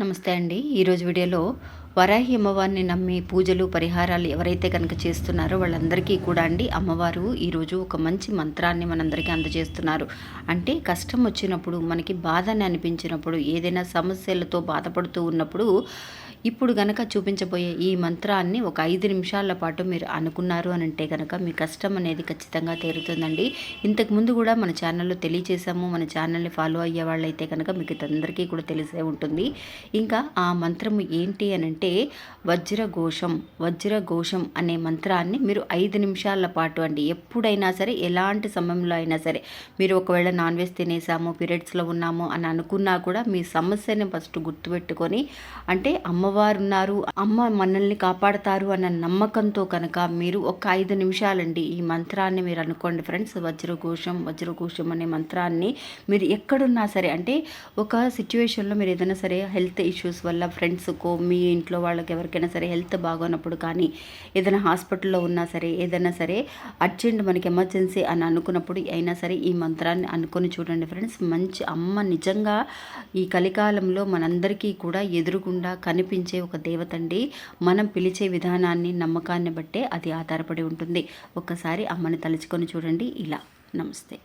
నమస్తే అండి. ఈరోజు వీడియోలో వరాహి అమ్మవారిని నమ్మి పూజలు పరిహారాలు ఎవరైతే కనుక చేస్తున్నారో వాళ్ళందరికీ కూడా అండి అమ్మవారు ఈరోజు ఒక మంచి మంత్రాన్ని మనందరికీ అందజేస్తున్నారు. అంటే కష్టం వచ్చినప్పుడు మనకి బాధని అనిపించినప్పుడు ఏదైనా సమస్యలతో బాధపడుతూ ఉన్నప్పుడు ఇప్పుడు గనక చూపించబోయే ఈ మంత్రాన్ని ఒక ఐదు నిమిషాల పాటు మీరు అనుకున్నారు అని అంటే కనుక మీ కష్టం అనేది ఖచ్చితంగా తీరుతుందండి. ఇంతకుముందు కూడా మన ఛానల్లో తెలియచేసాము మన ఛానల్ని ఫాలో అయ్యే వాళ్ళైతే కనుక మీకు అందరికీ కూడా తెలిసే ఉంటుంది. ఇంకా ఆ మంత్రము ఏంటి అని అంటే వజ్రఘోషం వజ్రఘోషం అనే మంత్రాన్ని మీరు ఐదు నిమిషాల పాటు అండి. ఎప్పుడైనా సరే ఎలాంటి సమయంలో అయినా సరే మీరు ఒకవేళ నాన్ వెజ్ తినేసాము పీరియడ్స్లో ఉన్నాము అని అనుకున్నా కూడా మీ సమస్యని ఫస్ట్ గుర్తుపెట్టుకొని అంటే అమ్మవారు ఉన్నారు అమ్మ మనల్ని కాపాడతారు అన్న నమ్మకంతో కనుక మీరు ఒక ఐదు నిమిషాలండి ఈ మంత్రాన్ని మీరు అనుకోండి. ఫ్రెండ్స్ వజ్రఘోషం వజ్రఘోషం అనే మంత్రాన్ని మీరు ఎక్కడున్నా సరే అంటే ఒక సిచ్యువేషన్లో మీరు ఏదైనా సరే హెల్త్ ఇష్యూస్ వల్ల ఫ్రెండ్స్కో మీ ఇంట్లో వాళ్ళకి ఎవరికైనా సరే హెల్త్ బాగోనప్పుడు కానీ ఏదైనా హాస్పిటల్లో ఉన్నా సరే ఏదైనా సరే అర్జెంట్ మనకి ఎమర్జెన్సీ అని అనుకున్నప్పుడు అయినా సరే ఈ మంత్రాన్ని అనుకొని చూడండి ఫ్రెండ్స్. మంచి అమ్మ నిజంగా ఈ కలికాలంలో మనందరికీ కూడా ఎదురుగుండా కనిపించే ఒక దేవతండి. మనం పిలిచే విధానాన్ని నమ్మకాన్ని బట్టే అది ఆధారపడి ఉంటుంది. ఒక్కసారి అమ్మని తలుచుకొని చూడండి. ఇలా. నమస్తే.